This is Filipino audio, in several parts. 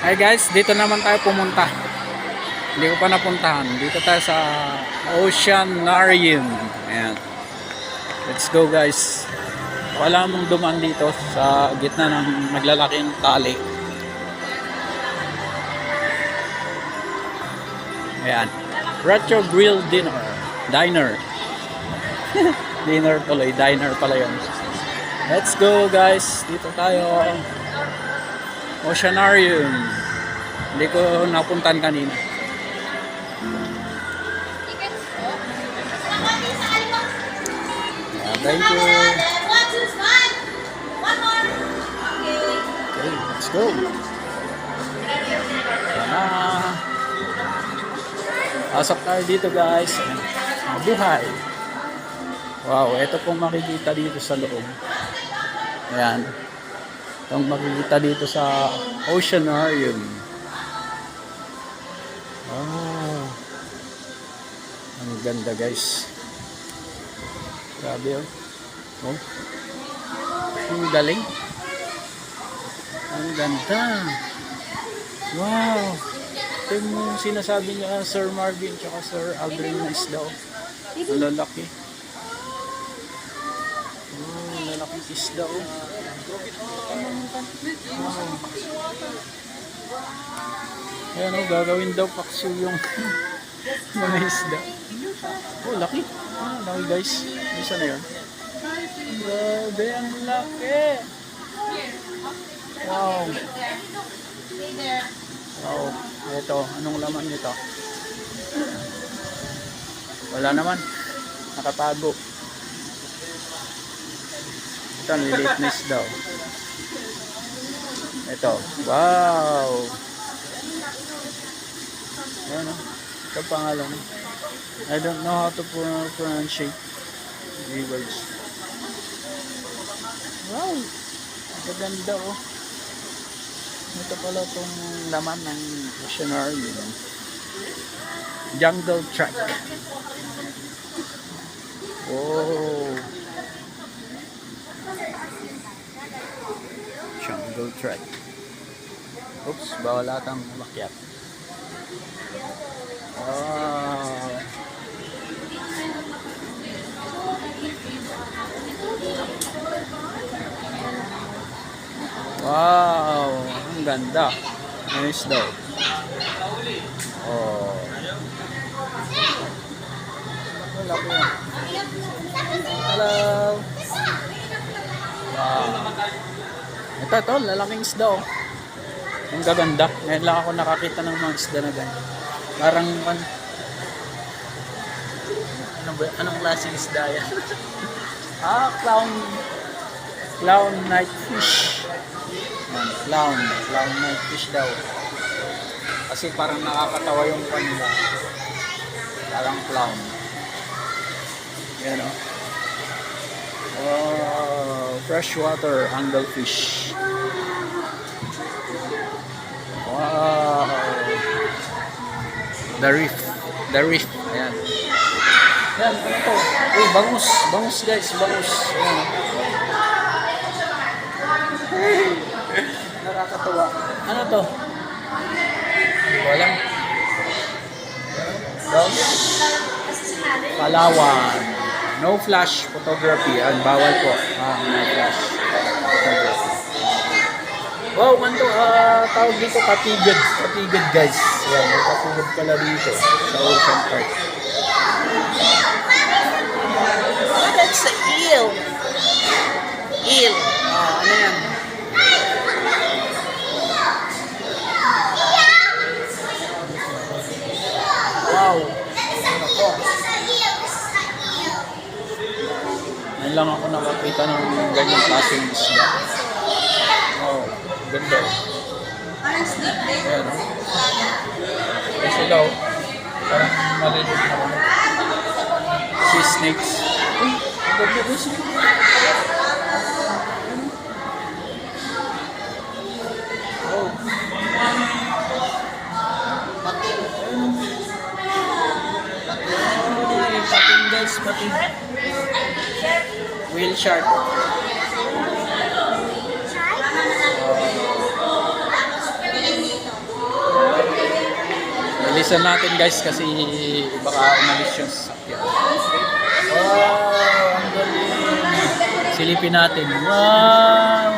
Hi guys, dito naman tayo pumunta. Hindi ko pa napuntahan. Dito tayo sa Oceanarium. Ayan. Let's go guys. Wala mong dumaan dito sa gitna ng naglalaking tali. Ayan. Retro Grill Dinner. Diner. Dinner tuloy. Diner pala yun. Let's go guys. Dito tayo. Oceanarium. Hindi ko napuntan kanina. Yeah, thank you. Okay, let's go. Sana. Pasok tayo dito guys. Mabuhay. Wow, ito pong makikita dito sa loob. Ayan. Itong makikita dito sa Oceanarium. Ah. Ang ganda guys. Grabe oh. Oh. Ang galing. Ang ganda. Wow. Ito yung sinasabi niya Sir Marvin tsaka Sir Aldrin na isda oh. Ang lalaki. Isda oh. Wow. Ayan o, gagawin daw paksiw yung mga isda. Oh, laki. Ah, laki guys. Isa na yun. Grabe, ang laki. Wow. Wow. Ito, anong laman nito? Wala naman. Nakatago. Ito, niliit na isda. oh. Ito. Wow. Ano? Ito pangalan. I don't know how to pro- pronounce it. The words. Wow. Ang ganda oh. Ito pala itong laman ng dictionary. Jungle track. Oh. Jungle track. Oops, bawal atang umakyat. Wow. Wow, ang ganda. Nice daw. Oh. Hello. Wow. Ito, ito, lalaking isda oh. Ang gaganda. Ngayon lang ako nakakita ng mga isda na ganyan. Parang, ano, ano ba, anong klaseng isda yan? ah, clown, clown night fish. Clown, clown night fish daw. Kasi parang nakakatawa yung kanila. Parang clown. Yan o. Wow, freshwater anglefish. Wow. The reef. The reef. Ayan. Ayan, ano to? Uy, bangus. Bangus guys, bangus. Ayan. Nakakatawa. Ano to? Wala. Daw? Palawan. No flash photography. Ayan, bawal po. Ah, flash photography. Wow, man to, ah, tawag dito katigad. Katigad guys. Ayan, may katigad pala dito sa Ocean Park. Oh, that's eel. Eel. Ah, ano yan? Wow. Ano to? Ngayon lang ako nakakita ng ganyang klaseng isda. Wow, ganda. Ayan, oh. May sila, oh. Parang malilit na ano. Sea snakes. Uy, ang ganda ko siya. Oh. Pating guys, pating. Whale shark. Bilisan natin guys kasi baka umalis yung sasakyan. Wow, ang galing. Silipin natin. Wow.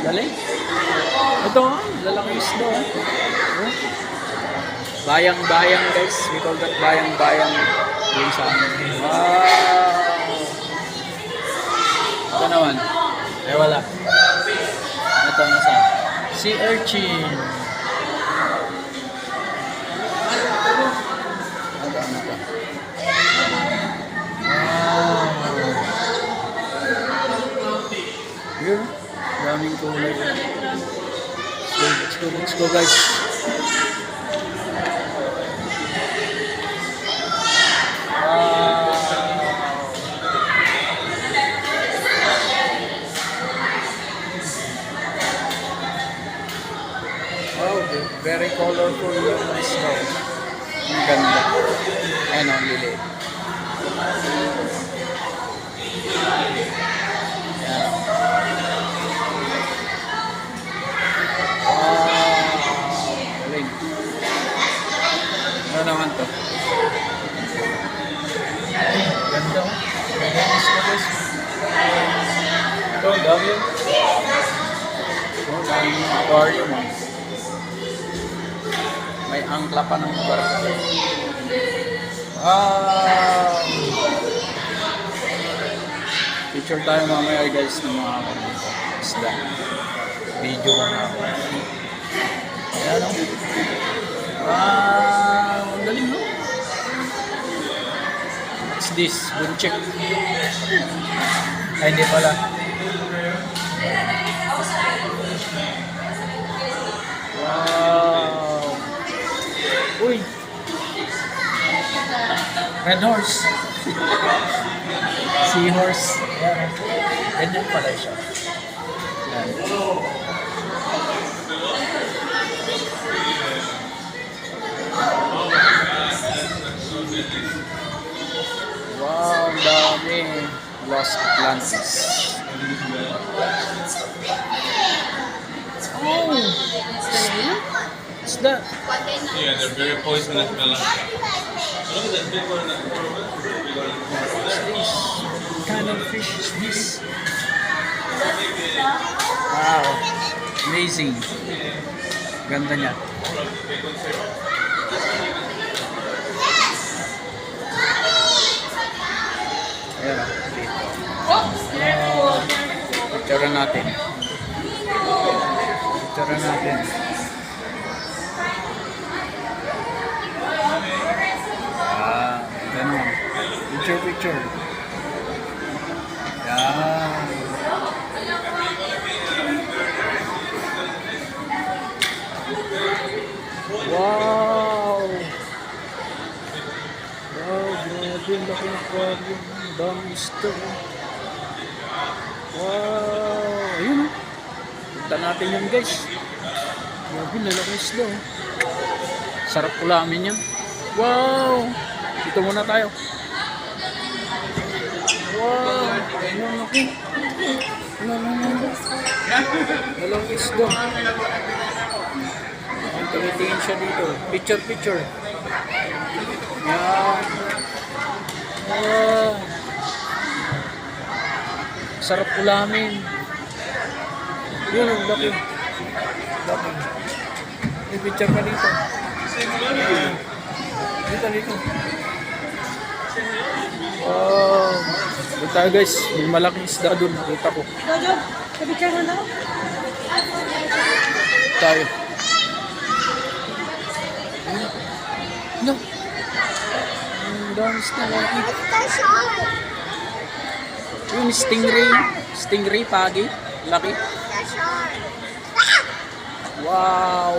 Galing. Ito, ah, lalaki isda. oh. Oh. Bayang-bayang guys. We call that bayang-bayang. Yung sa amin. Wow. Ito naman. Eh wala. Ito nasa. Sea urchin. Ano ano to? Wow. Yun. Daming kulay. Go, let's go, let's go guys. Wow. Wow, very colorful yung snow. Ang ganda. Ayun ang liliit. Aquarium. May angkla pa ng barko. Wow! Picture tayo mamaya guys ng mga. Isda. Video na ako. Ayan o. Wow! Ang galing no? What's this? Bunchik. Ay, hindi pala. Wow! Uy! Red horse. Seahorse. Ayan. Ganyan pala siya. Ayan. Lost Atlantis. Oh! What's that? Yeah, they're very poisonous melon. Look at that big one. This? What kind of fish is this? Wow. Amazing. Ganda niya. Picture natin. Picture natin. Ah, ganun. Picture, picture. Yan. Wow! Wow, grabe. Ang laki ng aquarium. Dami isda. Wow! Ayun oh. Punta natin yun guys. Grabe, lalaki isda. oh. Sarap ulamin yan. Wow! Dito muna tayo. Wow! Ano, ano. Dalawang isda. Ang tumitingin siya dito. Picture, picture. Yan. Wow. Sarap ulamin. Yun, ang laki. Laki. May picture ka dito. Dito, dito. Wow. Doon tayo guys. May malaking isda doon. Nakita ko. Jojo, picture mo na. Tayo. No. Ang dami isda. Laki. Yung stingray. Stingray pagi. Laki. Wow.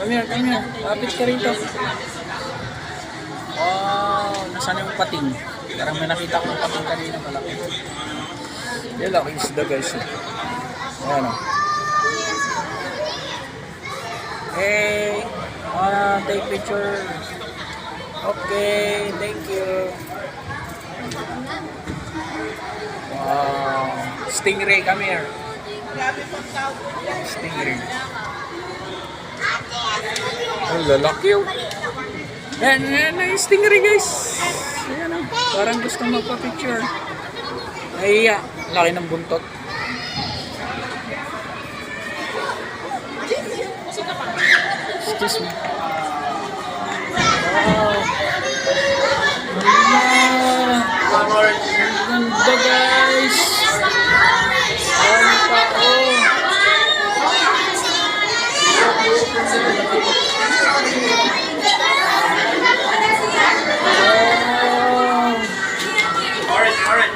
Come here, come here. Lapit ka rito. Wow. Nasaan yung pating? Parang may nakita kong pating kanina malaki. Yan laki isda guys. Ayan o. Hey. Ah, take picture. Okay, thank you. Wow. Stingray, come here. Stingray. Ang lalaki oh. Yan, yan, na stingray guys. Ayan oh. Parang gusto magpa-picture. Nahiya. Laki ng buntot. Ganda guys. Ang tao. Wow. Orange, orange.